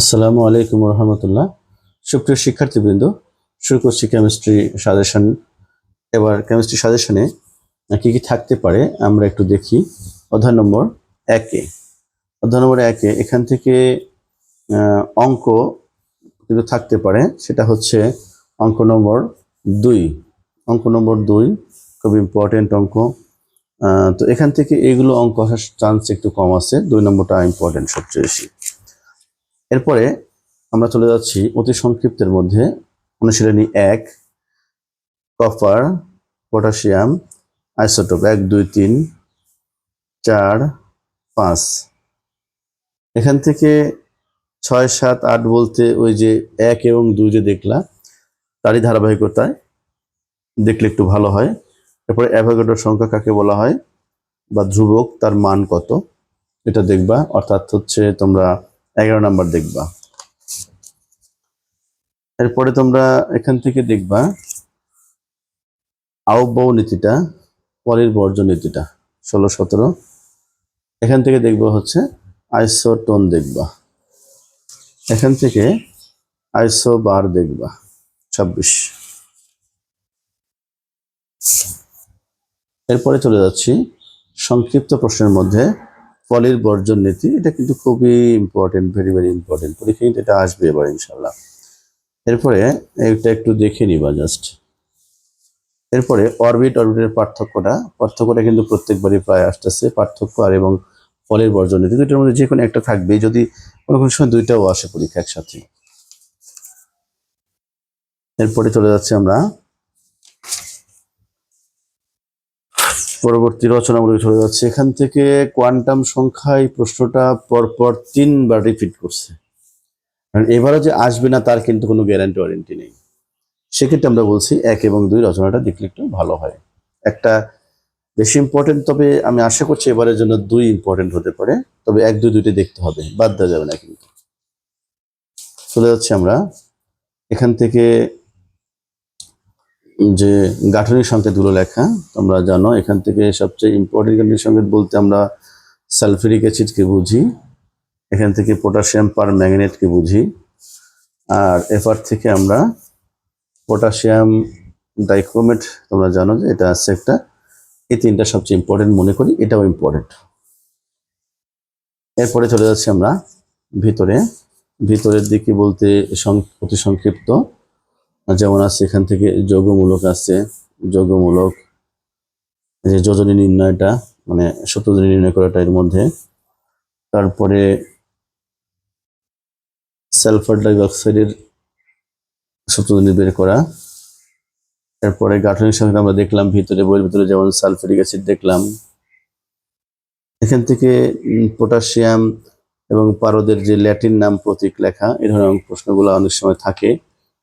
আসসালামু আলাইকুম রহমতুল্লাহ সুপ্রিয় শিক্ষার্থীবৃন্দ, শুরু করছি কেমিস্ট্রি সাজেশন এবার কেমিস্ট্রি সাজেশনে কি কি থাকতে পারে আমরা একটু দেখি। অধ্যায় নম্বর একে। অধ্যায় নম্বর একে, এখান থেকে অঙ্ক কিন্তু থাকতে পারে। সেটা হচ্ছে অঙ্ক নম্বর দুই। অঙ্ক নম্বর দুই, খুব ইম্পর্টেন্ট অঙ্ক। তো এখান থেকে এইগুলো অঙ্ক আসার চান্স একটু কম আছে। দুই নম্বরটা ইম্পর্টেন্ট সবচেয়ে বেশি। এরপরে আমরা চলে যাচ্ছি অতি সংক্ষিপ্তের মধ্যে, অনুশীলনী এক, কপার, পটাশিয়াম, আইসোটোপ এক, দুই, তিন, চার, পাঁচ। এখান থেকে ছয়, সাত, আট বলতে ওই যে এক এবং দুই যে দেখলা, তারই ধারাবাহিকতায় দেখলে একটু ভালো হয়। এরপরে অ্যাভোগাডোর সংখ্যা কাকে বলা হয়? বা ধ্রুবক, তার মান কত? এটা দেখবা। অর্থাৎ হচ্ছে তোমরা এগারো নাম্বার দেখবা। এরপরে তোমরা এখান থেকে দেখবা আহ্বাও নীতিটা, পরের বর্জ্য নীতিটা, ষোলো, সতেরো। এখান থেকে দেখবা হচ্ছে আইসোটোন দেখবা। এখান থেকে আইসো বার দেখবা, ছাব্বিশ। এরপরে চলে যাচ্ছি সংক্ষিপ্ত প্রশ্নের মধ্যে। পলির বর্জন নীতি, এটা কিন্তু খুবই ইম্পর্টেন্ট ভেরি ভেরি ইম্পর্টেন্ট পরীক্ষা কিন্তু এটা আসবে এবার ইনশাল্লাহ এরপরে এটা একটু দেখে নিবা জাস্ট এরপরে অরবিট অরবিটের পার্থক্যটা পার্থক্যটা কিন্তু প্রত্যেকবারই প্রায় আসতেছে, পার্থক্য আর এবং ফলের বর্জন নীতি। দুইটার মধ্যে যে কোনো একটা থাকবে যদি কোনো কোনো সময় দুইটাও আসে পরীক্ষা একসাথে। এরপরে চলে যাচ্ছে আমরা পরবর্তী রচনামূলক চলে যাচ্ছে। এখান থেকে কোয়ান্টাম সংখ্যায় প্রশ্নটা পরপর তিনবার রিপিট করছে। কারণ এবারও যে আসবে না, তার কিন্তু কোনো গ্যারান্টি ওয়ারেন্টি নেই। সেক্ষেত্রে আমরা বলছি এক এবং দুই রচনাটা দেখলে একটু ভালো হয়। একটা বেশি ইম্পর্টেন্ট তবে আমি আশা করছি এবারের জন্য দুই ইম্পর্টেন্ট হতে পারে। তবে এক, দুই, দুইটি দেখতে হবে, বাদ দেওয়া যাবে না কিন্তু। চলে যাচ্ছে আমরা। এখান থেকে যে গাঠনিক সংকেতগুলো লেখা, তোমরা জানো, এখান থেকে সবচেয়ে ইম্পর্টেন্ট গাঠনিক সংকেত বলতে আমরা সালফিউরিক অ্যাসিডকে বুঝি, এখান থেকে পটাশিয়াম পার ম্যাগনেটকে বুঝি, আর এফার থেকে আমরা পটাশিয়াম ডাইক্রোমেট, তোমরা জানো যে এটা আছে একটা, এই তিনটা সবচেয়ে ইম্পর্টেন্ট মনে করি, এটাও ইম্পর্টেন্ট এরপরে চলে যাচ্ছি আমরা ভিতরে। ভিতরের দিকে বলতে অতি সংক্ষিপ্ত। যেমন আছে, এখান থেকে যোগমূলক আছে। যোগমূলক যে যোজনী নির্ণয়টা মানে সূত্রজনী নির্ণয় করাটা এর মধ্যে। তারপরে সালফার ডাইঅক্সাইডের সূত্রজনী বের করা। এরপরে গাঠনিক সংখ্যা আমরা দেখলাম, ভিতরে, বইয়ের ভিতরে যেমন সালফারিক অ্যাসিড দেখলাম। এখান থেকে পটাশিয়াম এবং পারদের যে ল্যাটিন নাম প্রতীক লেখা, এ ধরনের প্রশ্নগুলো অনেক সময় থাকে।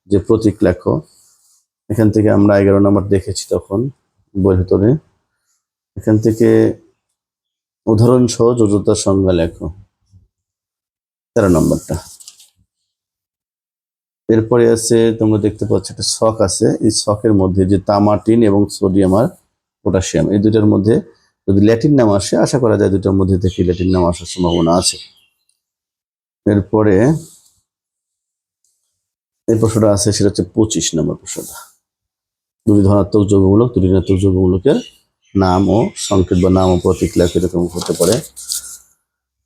যে প্রতীক লেখো, এখান থেকে আমরা এগারো নম্বর দেখেছি তখন, বইয়ের ভিতরে। এখান থেকে উদাহরণ সহ যোজতার সংজ্ঞা লেখো। তেরো নম্বরটা। এরপরে আছে, তোমরা দেখতে পাচ্ছ একটা শখ আছে। এই শখের মধ্যে যে তামাটিন এবং সোডিয়াম আর পটাশিয়াম, এই দুটার মধ্যে যদি ল্যাটিন নাম আসে, আশা করা যায় দুটার মধ্যে থেকে ল্যাটিন নাম আসার সম্ভাবনা আছে। এরপরে এই প্রশ্নটা আছে, সেটা হচ্ছে পঁচিশ নম্বর প্রশ্নটা। দুটি ধনাত্মক যৌগমূলক, দুটি ঋণাত্মক যৌগমূলকের নাম ও সংকেত বা নাম ও প্রতীক লেখ এরকম হতে পারে?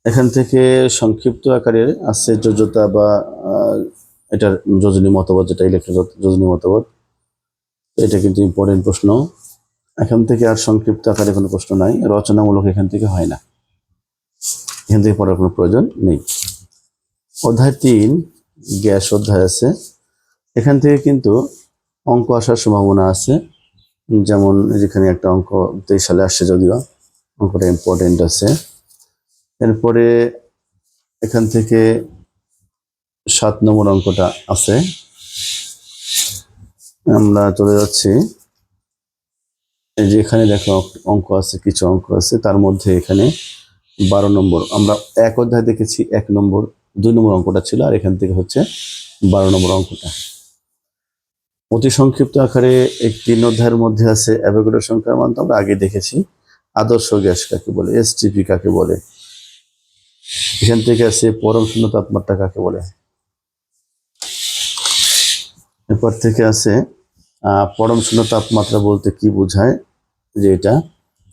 এখান থেকে সংক্ষিপ্ত আকারে আছে যোজ্যতা বা এটার যোজনী মতবাদ, যেটা ইলেকট্রন যোজনী মতবাদ। এটা কিন্তু ইম্পর্টেন্ট প্রশ্ন। এখান থেকে আর সংক্ষিপ্ত আকারে কোনো প্রশ্ন নাই। রচনামূলক এখান থেকে হয় না। এখান থেকে পড়ার কোনো প্রয়োজন নেই। অধ্যায় তিন গ্যাস অধ্যায় আছে। এখান থেকে কিন্তু অঙ্ক আসার সম্ভাবনা আছে। যেমন যেখানে একটা অঙ্ক তেইশ সালে আসছে যদিও, অঙ্কটা ইম্পর্টেন্ট আছে। এরপরে এখান থেকে সাত নম্বর অঙ্কটা আছে। আমরা চলে যাচ্ছি। এই যে দেখো অঙ্ক আছে, কিছু অঙ্ক আছে। তার মধ্যে এখানে বারো নম্বর। আমরা এক অধ্যায় দেখেছি, এক নম্বর দুই নম্বর অঙ্কটা ছিল, আর এখান থেকে হচ্ছে বারো নম্বর অঙ্কটা। অতি সংক্ষিপ্ত আকারে এই তিন অধ্যায়ের মধ্যে আছে অ্যাভোগাড্রো সংখ্যার মান, তো আমরা আগে দেখেছি। আদর্শ গ্যাস কাকে বলে? এসটিপি কাকে বলে? এখান থেকে আছে পরম শূন্য তাপমাত্রা কাকে বলে? এরপর থেকে আছে পরম শূন্য তাপমাত্রা বলতে কি বোঝায়? যে এটা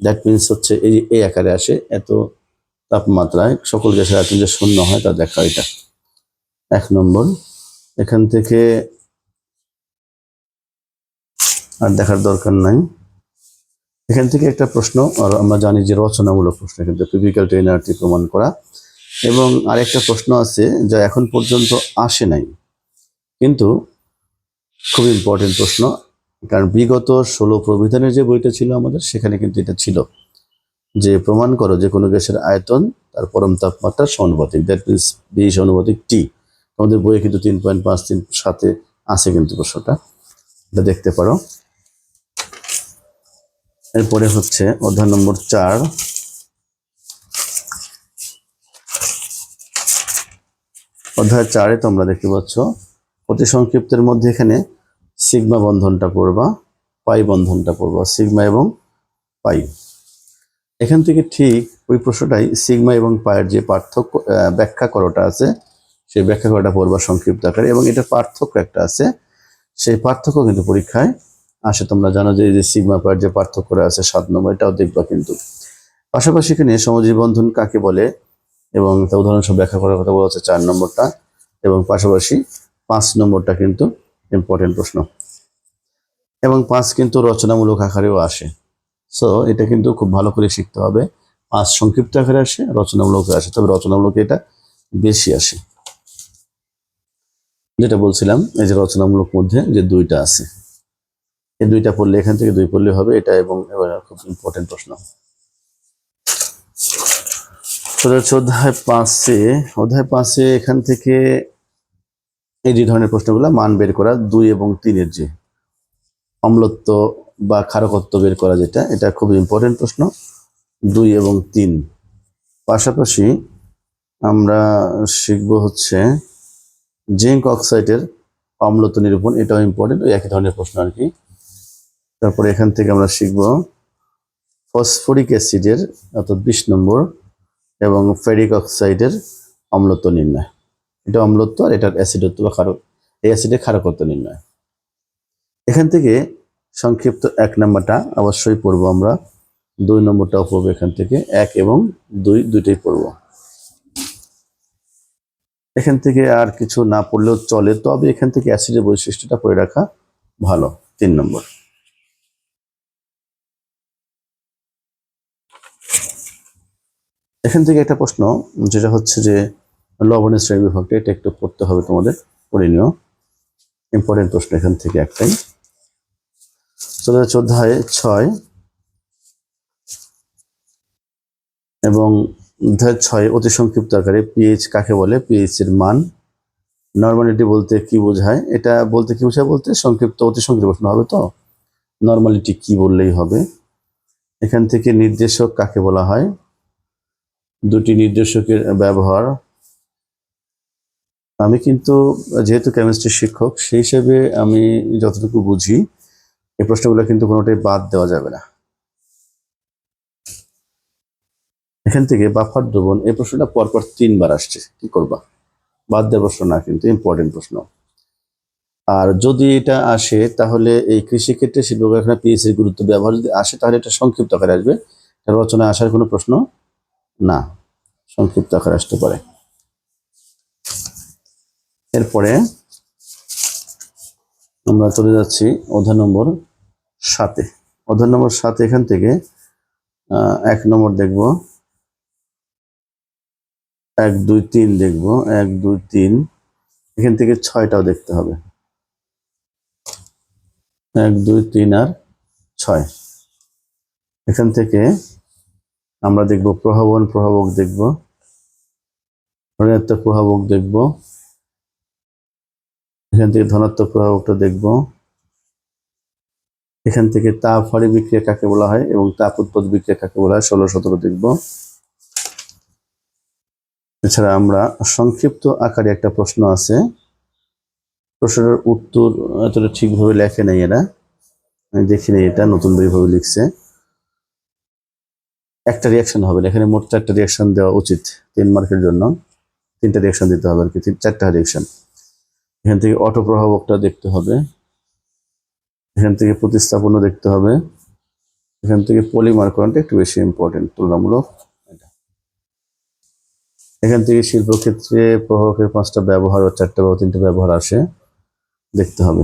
দ্যাট মিনস হচ্ছে এই এই আকারে আসে, এত তাপমাত্রায় সকল গ্যাসের আয়তন যে শূন্য হয়, তা দেখা এটা। এক নম্বর, এখান থেকে আর দেখার দরকার নাই। এখান থেকে একটা প্রশ্ন, আর আমরা জানি যে রচনামূলক প্রশ্ন কিন্তু ফিজিক্যাল ট্রেনারটি প্রমাণ করা। এবং আরেকটা প্রশ্ন আছে, যা এখন পর্যন্ত আসে নাই, কিন্তু খুব ইম্পর্টেন্ট প্রশ্ন, কারণ বিগত ষোলো প্রবিধানের যে বইটা ছিল আমাদের, সেখানে কিন্তু এটা ছিল। যে প্রমাণ করো যে কোনো গ্যাসের আয়তন তার পরম তাপমাত্রা সমানুপাতিক। দ্যাট মিনস বি সমানুপাতিক টি আমাদের বইয়ে কিন্তু তিন পয়েন্ট পাঁচ তিন সাথে আছে কিন্তু প্রশ্নটা। এটা দেখতে পারো। এরপরে হচ্ছে অধ্যায় নম্বর চার। অধ্যায় চারে তোমরা দেখতে পাচ্ছ, অতি সংক্ষিপ্তের মধ্যে এখানে সিগমা বন্ধনটা পড়বা, পাই বন্ধনটা পড়বা, সিগমা এবং পাই। এখান থেকে ঠিক ওই প্রশ্নটাই সিগমা এবং পায়ের যে পার্থক্য ব্যাখ্যা করাটা আছে, সেই ব্যাখ্যা করাটা পড়বা সংক্ষিপ্ত আকারে এবং এটা পার্থক্য একটা আছে। সেই পার্থক্য কিন্তু পরীক্ষায় আসে। তোমরা জানো যে এই যে সিগমা পায়ের যে পার্থক্যটা আছে সাত নম্বর, এটাও দেখবা কিন্তু। পাশাপাশি এখানে সমজীব বন্ধন কাকে বলে? এবং তা উদাহরণ সব ব্যাখ্যা করার কথা বলা হচ্ছে চার নম্বরটা। এবং পাশাপাশি পাঁচ নম্বরটা কিন্তু ইম্পর্টেন্ট প্রশ্ন। এবং পাঁচ কিন্তু রচনামূলক আকারেও আসে। সো এটা কিন্তু খুব ভালো করে শিখতে হবে। পাঁচ সংক্ষিপ্ত আকারে আসে, রচনামূলক আসে। তবে রচনামূলক এটা বেশি আসে। যেটা বলছিলাম, এই যে রচনামূলক মধ্যে যে দুইটা আছে। এই দুইটা পড়লে, এখান থেকে দুই পড়লে হবে এটা এবং খুব ইম্পর্টেন্ট প্রশ্ন। যাচ্ছে অধ্যায় পাঁচে অধ্যায় পাঁচে এখান থেকে এই যে ধরনের প্রশ্নগুলো, মান বের করা, দুই এবং তিনের যে অম্লত্ব বা ক্ষারকত্ব বের করা যেটা, এটা খুব ইম্পর্টেন্ট প্রশ্ন। দুই এবং তিন। পাশাপাশি আমরা শিখব হচ্ছে জিঙ্ক অক্সাইডের অম্লত্ব নিরূপণ, এটাও ইম্পর্টেন্ট ওই একই ধরনের প্রশ্ন আর কি। তারপরে এখান থেকে আমরা শিখব ফসফরিক অ্যাসিডের, অর্থাৎ বিশ নম্বর, এবং ফেরিক অক্সাইডের অম্লত্ব নির্ণয়। এটা অম্লত্ব আর এটার অ্যাসিডত্ব বা ক্ষারক এই অ্যাসিডের ক্ষারকত্ব নির্ণয়। এখান থেকে সংক্ষিপ্ত এক নম্বরটা অবশ্যই পড়ব আমরা। দুই নম্বরটাও পড়ব এখান থেকে, এক এবং দুই দুইটাই পড়ব। এখান থেকে আর কিছু না পড়লেও চলে, তবে এখান থেকে অ্যাসিডের বৈশিষ্ট্যটা পড়ে রাখা ভালো, তিন নম্বর। এখান থেকে একটা প্রশ্ন, যেটা হচ্ছে যে লবণের শ্রেণি বিভাগটা এটা একটু পড়তে হবে তোমাদের, পড়ে নিও। ইম্পর্টেন্ট প্রশ্ন এখান থেকে একটাই। চলে যাচ্ছে অধ্যায় ছয় এবং অধ্যায় ছয় অতি সংক্ষিপ্ত আকারে পিএইচ কাকে বলে? পিএইচ এর মান। নর্মালিটি বলতে কি বোঝায়? এটা বলতে কি বোঝায় বলতে? সংক্ষিপ্ত, অতি সংক্ষিপ্ত প্রশ্ন হবে তো? নর্মালিটি কি বললেই হবে। এখান থেকে নির্দেশক কাকে বলা হয়? দুটি নির্দেশকের ব্যবহার। আমি কিন্তু, যেহেতু কেমিস্ট্রি শিক্ষক, সেই হিসেবে আমি যতটুকু বুঝি এই প্রশ্নগুলো কিন্তু কোনোটাই বাদ দেওয়া যাবে না। এখান থেকে বাফার দ্রবণ, এই প্রশ্নটা পরপর তিনবার আসছে। কি করবা? বাদ দেওয়ার প্রশ্ন না, কিন্তু ইম্পর্টেন্ট প্রশ্ন। আর যদি এটা আসে, তাহলে এই কৃষিক্ষেত্রে শিল্প কারখানা পিএসসি গুরুত্ব ব্যবহার যদি আসে, তাহলে এটা সংক্ষিপ্ত আকারে আসবে। এটা রচনায় আসার কোনো প্রশ্ন না। সংক্ষিপ্ত আকারে আসতে পারে। এরপরে আমরা চলে যাচ্ছি অধ্যায় নম্বর সাতে। অধ্যায় নম্বর সাত এখান থেকে এক নম্বর দেখব। এক, দুই, তিন দেখব। এক, দুই, তিন। এখান থেকে ছয়টাও দেখতে হবে। এক, দুই, তিন আর ছয়। এখান থেকে আমরা দেখব প্রভাবন, প্রভাবক দেখব। প্রভাবক দেখব। এখান থেকে ধনাত্মক প্রভাবটা দেখব। এখান থেকে তাপ হারি বিক্রিয়া কাকে বলা হয় এবং তাপ উৎপদ বিক্রিয়া কাকে বলা হয়, ষোলো, সতেরো দেখব। এছাড়া আমরা সংক্ষিপ্ত আকারে একটা প্রশ্ন আছে। প্রশ্নের উত্তর এতটা ঠিকভাবে লেখে নাই এরা। আমি দেখিনি এটা, নতুন বইভাবে লিখছে। একটা রিয়াকশন হবে, এখানে মোট চারটা রিয়াকশন দেওয়া উচিত তিন মার্কের জন্য। তিনটা রিয়াকশন দিতে হবে আর কি চারটা রিয়াকশন এখান থেকে অটো প্রভাবকটা দেখতে হবে। এখান থেকে প্রতিস্থাপনও দেখতে হবে। এখান থেকে পলিমার পলিমার্কনটা একটু বেশি ইম্পর্টেন্ট তুলনামূলক। এখান থেকে শিল্পক্ষেত্রে প্রভাবকের পাঁচটা ব্যবহার ও চারটা বা তিনটা ব্যবহার আসে, দেখতে হবে।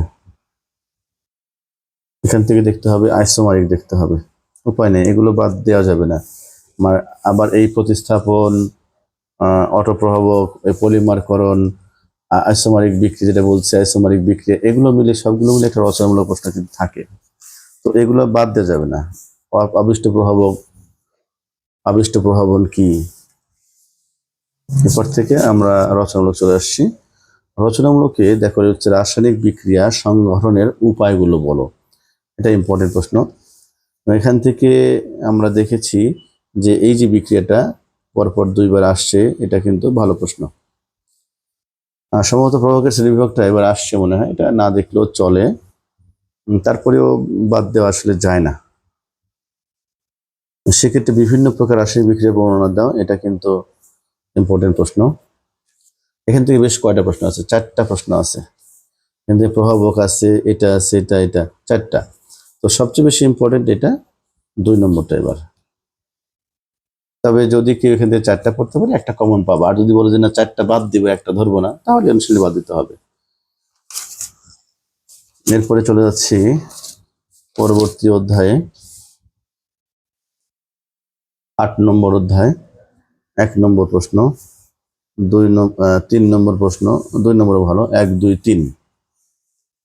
এখান থেকে দেখতে হবে আইসোমারিক দেখতে হবে। উপায় নেই, এগুলো বাদ দেওয়া যাবে না। আবার এই প্রতিস্থাপন অটো প্রভাবক পলিমারকরণ আইসোমারিক বিক্রি যেটা বলছে, আইসোমারিক বিক্রি, এগুলো মিলে সবগুলো মিলে একটা রচনামূলক প্রশ্ন কিন্তু থাকে। তো এগুলো বাদ দেওয়া যাবে না। আবিষ্ট প্রভাবক, আবিষ্ট প্রভাবন কি? এরপর থেকে আমরা রচনামূলক চলে আসছি। রচনামূলকে দেখো হচ্ছে রাসায়নিক বিক্রিয়া সংগঠনের উপায়গুলো বলো। এটা ইম্পর্টেন্ট প্রশ্ন। এখান থেকে আমরা দেখেছি যে এই যে বিক্রিয়াটা পরপর দুইবার আসছে, এটা কিন্তু ভালো প্রশ্ন। সম্ভবত প্রভাবকের শ্রেণীবিভাগটা এবার আসছে মনে হয়। এটা না দেখলেও চলে। তারপরেও বাদ দেওয়া আসলে যায় না। সেক্ষেত্রে বিভিন্ন প্রকার রাসায়নিক বিক্রিয়া বর্ণনা দাও এটা কিন্তু ইম্পর্টেন্ট প্রশ্ন। এখান থেকে বেশ কয়টা প্রশ্ন আছে? চারটা প্রশ্ন আছে। এখান থেকে প্রভাবক আছে, এটা আছে, এটা এটা, চারটা। তো সবচেয়ে বেশি ইম্পর্টেন্ট এটা দুই নম্বরটা এবার। তবে যদি কেউ এখান থেকে চারটা পড়তে পারে, একটা কমন পাবো। আর যদি বলে যে, না, চারটা বাদ দিব, একটা ধরবো না, তাহলে অনুশীলনী বাদ দিতে হবে। এরপরে চলে যাচ্ছি পরবর্তী অধ্যায়ে। আট নম্বর অধ্যায়, এক নম্বর প্রশ্ন, দুই তিন নম্বর প্রশ্ন, দুই নম্বর ভালো, এক, দুই, তিন।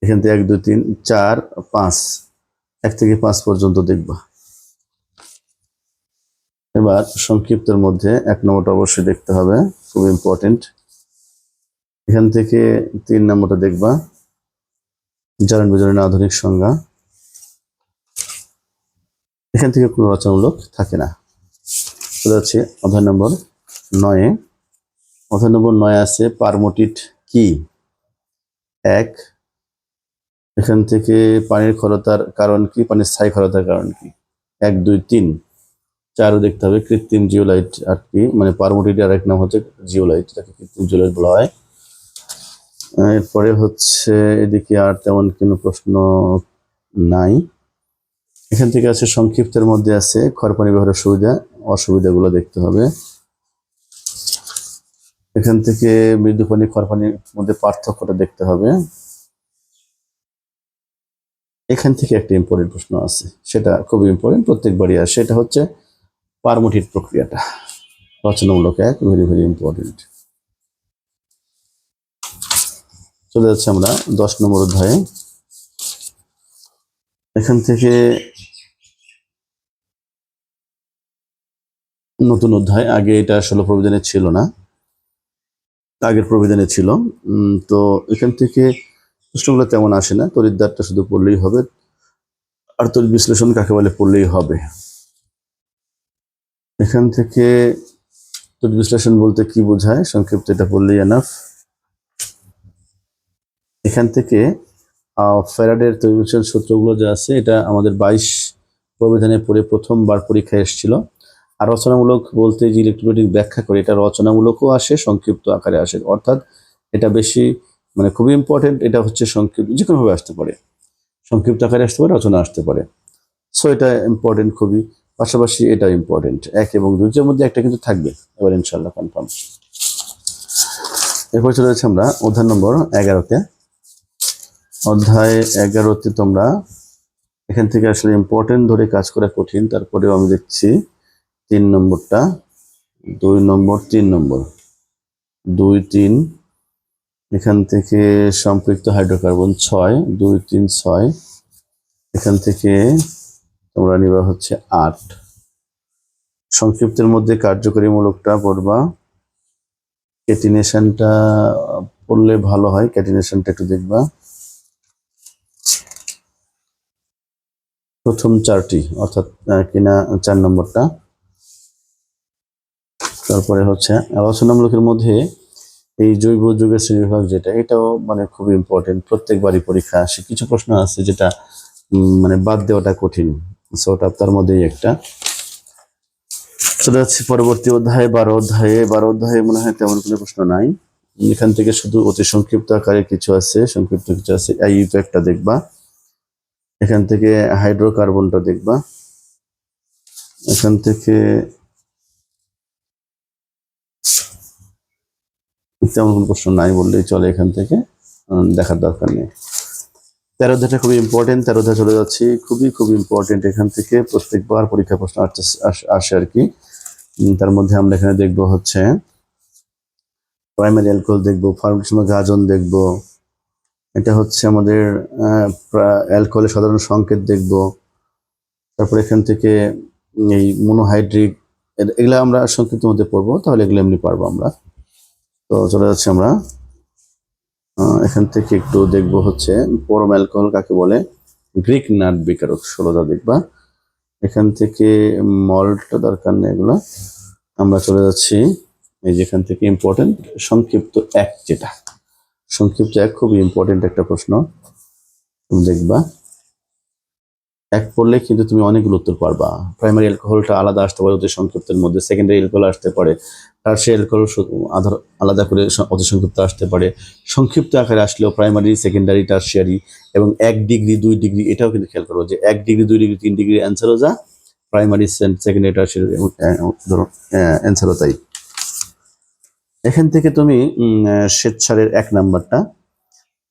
এখান থেকে এক, দুই, তিন, চার, পাঁচ। এক থেকে পাঁচ পর্যন্ত দেখবা। এবার সংক্ষিপ্তের মধ্যে এক নম্বরটা অবশ্যই দেখতে হবে, খুব ইম্পর্টেন্ট এখান থেকে তিন নম্বরটা দেখবা জারণ বিজারণ আধুনিক সংজ্ঞা। এখান থেকে কোনো রচনামূলক থাকে না। চলে যাচ্ছে অধ্যায় নম্বর নয়ে। অধ্যায় নম্বর নয় আছে পারমোটিট কি? এক, এখান থেকে পানির ক্ষরতার কারণ কি? পানির স্থায়ী ক্ষরতার কারণ কি? এক, দুই, তিন। চারও দেখতে হবে, কৃত্রিম জিওলাইট আর কি মানে পারমোটিট আর এক নাম হচ্ছে জিওলাইট, এটাকে কৃত্রিম জিওলাইট বলা হয়। এরপরে হচ্ছে এদিকে আর তেমন কোনো প্রশ্ন নাই। এখান থেকে আছে, সংক্ষিপ্তের মধ্যে আছে খরপানি ব্যবহারের সুবিধা, অসুবিধাগুলো দেখতে হবে। এখান থেকে মৃদু পানি খরপানির মধ্যে পার্থক্যটা দেখতে হবে। এখান থেকে একটা ইম্পর্টেন্ট প্রশ্ন আছে, সেটা খুব ইম্পর্টেন্ট প্রত্যেকবারই আসে। সেটা হচ্ছে পারমোটিট প্রক্রিয়াটা। রচনামূলক এক ভেরি ভেরি ইম্পর্টেন্ট চলে যাচ্ছে আমরা দশ নম্বর অধ্যায়ে। এখান থেকে নতুন অধ্যায়। আগে এটা ষোলো প্রবিধানে ছিল না। আগের প্রবিধানে ছিল। তো এখান থেকে প্রশ্নগুলো তেমন আসে না। তরিদ্দারটা শুধু পড়লেই হবে। আর তড়িৎ বিশ্লেষণ কাকে বলে? পড়লেই হবে। এখান থেকে বিশ্লেষণ বলতে কি বোঝায়? সংক্ষিপ্ত এটা পড়লেই এনাফ এখান থেকে তড়িৎ বিশ্লেষণ সূত্রগুলো যা আছে, এটা আমাদের বাইশ প্রবিধানে পড়ে প্রথমবার পরীক্ষায় এসেছিল। আর রচনামূলক বলতে যে ইলেকট্রোমেটিক ব্যাখ্যা করে, এটা রচনামূলকও আসে, সংক্ষিপ্ত আকারে আসে। অর্থাৎ এটা বেশি মানে খুবই ইম্পর্টেন্ট এটা হচ্ছে সংক্ষিপ্ত যে কোনোভাবে আসতে পারে। সংক্ষিপ্ত আকারে আসতে পারে, রচনা আসতে পারে। সো এটা ইম্পর্টেন্ট খুবই। পাশাপাশি এটা ইম্পর্টেন্ট এক এবং দুইটার মধ্যে একটা কিন্তু থাকবে, এবার ইনশাল্লাহ কনফার্ম এরপর চলে যাচ্ছে আমরা অধ্যায় নম্বর এগারোতে। অধ্যায় এগারোতে তোমরা এখান থেকে আসলে ইম্পর্টেন্ট ধরে কাজ করা কঠিন, তারপরেও আমি দেখছি তিন নম্বরটা, দুই নম্বর, তিন নম্বর। দুই, তিন, এখান থেকে সম্পৃক্ত হাইড্রোকার্বন ছয়, দুই, তিন, ছয়, এখান থেকে তোমরা নিবা হচ্ছে আট। সংক্ষিপ্তের মধ্যে কার্যকরী মূলকটা পড়বা। ক্যাটিনেশনটা পড়লে ভালো হয়, ক্যাটিনেশনটা একটু দেখবা। প্রথম চারটি, অর্থাৎ কিনা চার নম্বরটা। তারপরে হচ্ছে রচনামূলকের মধ্যে এই জৈব যুগের শ্রেণীবিভাগ যেটা, এটাও মানে খুব ইম্পর্টেন্ট প্রত্যেকবারই পরীক্ষা আসে। কিছু প্রশ্ন আছে যেটা মানে বাদ দেওয়াটা কঠিন। সো তার মধ্যেই একটা। চলে যাচ্ছি পরবর্তী অধ্যায়ে, বারো অধ্যায়ে। বারো অধ্যায়ে মনে হয় তেমন কোনো প্রশ্ন নাই। এখান থেকে শুধু অতি সংক্ষিপ্ত আকারে কিছু আছে, সংক্ষিপ্ত কিছু আছে। ইফেক্টটা দেখবা। এখান থেকে হাইড্রোকার্বনটা দেখবা। এখান থেকে তেমন কোনো প্রশ্ন নাই বললেই চলে এখান থেকে। দেখার দরকার নেই। তেরো অধ্যায়টা খুবই ইম্পর্টেন্ট তেরো অধ্যায় চলে যাচ্ছি। খুবই খুবই ইম্পর্টেন্ট এখান থেকে প্রত্যেকবার পরীক্ষা প্রশ্ন আস- আর কি। তার মধ্যে আমরা এখানে দেখব হচ্ছে প্রাইমারি অ্যালকোহল দেখব ফার্মেশন গাজন দেখব, এটা হচ্ছে আমাদের অ্যালকোহলের সাধারণ সংকেত দেখব, তারপর এখান থেকে এই মোনোহাইড্রিক এগুলো আমরা সংক্ষিপ্ত মধ্যে পড়ব, তাহলে এগুলো এমনি পারব আমরা। তো চলে যাচ্ছি আমরা। এখান থেকে একটু দেখব হচ্ছে, পরম অ্যালকোহল কাকে বলে? গ্রিক নাট বিকারক, ষোলোটা দেখবা। এখান থেকে মলটা দরকার নেই এগুলো। আমরা চলে যাচ্ছি, এই যেখান থেকে ইম্পর্টেন্ট সংক্ষিপ্ত এক যেটা। সংক্ষিপ্ত এক খুব ইম্পর্টেন্ট একটা প্রশ্ন। দেখবা। এক পড়লে কিন্তু তুমি অনেকগুলো উত্তর পারবা। প্রাইমারি অ্যালকোহলটা আলাদা আসতে পারে অতি সংক্ষিপ্তের মধ্যে সেকেন্ডারি অ্যালকোহল আসতে পারে টার্সি অ্যালকোহল আধার আলাদা করে অতি সংক্ষিপ্ত আসতে পারে। সংক্ষিপ্ত আকারে আসলেও প্রাইমারি সেকেন্ডারি টার্সিয়ারি এবং এক ডিগ্রি দুই ডিগ্রি এটাও কিন্তু খেয়াল করব যে এক ডিগ্রি দুই ডিগ্রি তিন ডিগ্রি অ্যান্সারও যা প্রাইমারি সেকেন্ডারি টার্সিয়ারি ধরো অ্যান্সারও তাই এখান থেকে তুমি স্বেচ্ছারের এক নাম্বারটা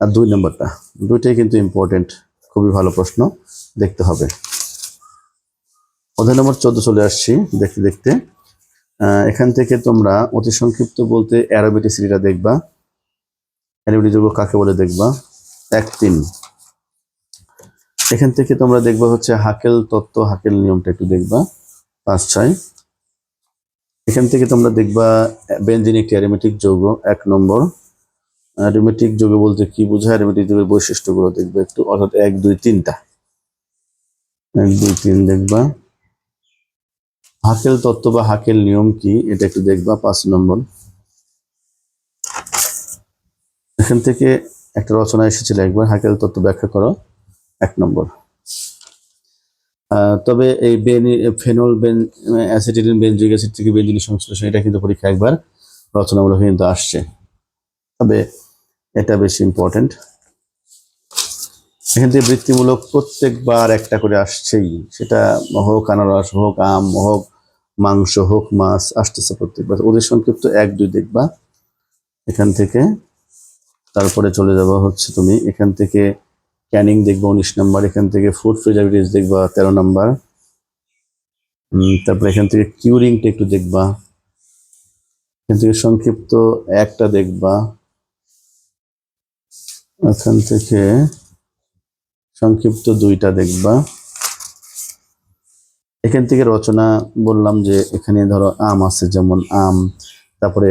আর দুই নাম্বারটা। দুইটাই কিন্তু ইম্পর্টেন্ট খুবই ভালো প্রশ্ন, দেখতে হবে। অধ্যায় নম্বর চোদ্দ চলে আসছি, দেখতে দেখতে। এখান থেকে তোমরা অতি সংক্ষিপ্ত বলতে অ্যারোবিটিসিটিটা দেখবা। অ্যারোবিটি যোগ্য কাকে বলে দেখবা? এক তিন। এখান থেকে তোমরা দেখবা হচ্ছে হাকেল তত্ত্ব, হাকেল নিয়মটা একটু দেখবা। পাঁচ, ছয়। এখান থেকে তোমরা দেখবা বেঞ্জিন একটি অ্যারোমেটিক যৌগ, এক নম্বর। অ্যারোমেটিক যৌগ বলতে কি বোঝায়? অ্যারোমেটিক যৌগের বৈশিষ্ট্যগুলো দেখবে একটু, অর্থাৎ এক, দুই, তিনটা। এক, দুই, তিন দেখবা। হাকেল তত্ত্ব বা হাকেল নিয়ম কি? এটা একটু দেখবা, পাঁচ নম্বর। এখান থেকে একটা রচনা এসেছিল একবার, হাকেল তত্ত্ব ব্যাখ্যা করো, এক নম্বর। তবে এই বেন, ফেনল বেন, অ্যাসিটিলিন বেনজিক অ্যাসিড থেকে বেঞ্জিন সংশ্লেষণ, এটা কিন্তু পরীক্ষা একবার রচনামূলক কিন্তু আসছে। তবে এটা বেশি ইম্পর্টেন্ট এখান থেকে বৃত্তিমূলক প্রত্যেকবার একটা করে আসছেই। সেটা হোক আনারস হোক আম হোক, মাংস হোক, মাছ, আসতেছে প্রত্যেকবার। ওদের সংক্ষিপ্ত এক, দুই দেখবা। এখান থেকে তারপরে চলে যাব হচ্ছে তুমি এখান থেকে ক্যানিং দেখবা উনিশ নাম্বার, এখান থেকে ফুড প্রিজারভেটিভস দেখবা তেরো নাম্বার। তারপরে এখান থেকে কিউরিংটা একটু দেখবা। এখান থেকে সংক্ষিপ্ত একটা দেখবা। এখান থেকে সংক্ষিপ্ত দুইটা দেখবা। এখান থেকে রচনা বললাম যে, এখানে ধরো আম আছে, যেমন আম, তারপরে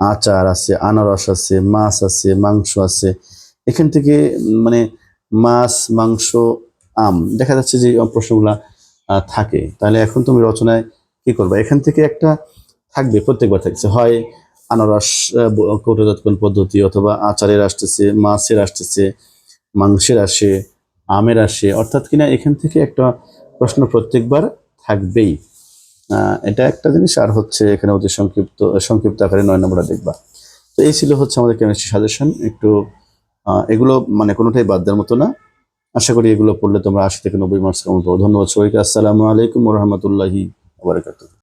আচার আছে, আনারস আছে, মাছ আছে, মাংস আছে। এখান থেকে মানে মাছ, মাংস, আম, দেখা যাচ্ছে যে প্রশ্নগুলা থাকে। তাহলে এখন তুমি রচনায় কি করবা? এখান থেকে একটা থাকবে, প্রত্যেকবার থাকছে। হয় আনারস ব- পদ্ধতি অথবা আচারের আসতেছে, মাছের আসতেছে, মাংসের আসে, আমের আসে, অর্থাৎ কিনা এখান থেকে একটা প্রশ্ন প্রত্যেকবার থাকবেই। এটা একটা জিনিস, আর হচ্ছে এখানে অতি সংক্ষিপ্ত সংক্ষিপ্ত আকারে নয় নম্বরটা দেখবা। তো এই ছিল হচ্ছে আমাদের কেমিস্ট্রি সাজেশন একটু এগুলো মানে কোনোটাই বাদ দেওয়ার মতো না। আশা করি এগুলো পড়লে তোমরা আশি থেকে নব্বই মার্কস কমন ধন্যবাদ সবাইকে। আসসালামু আলাইকুম রহমতুল্লাহি আবরকাত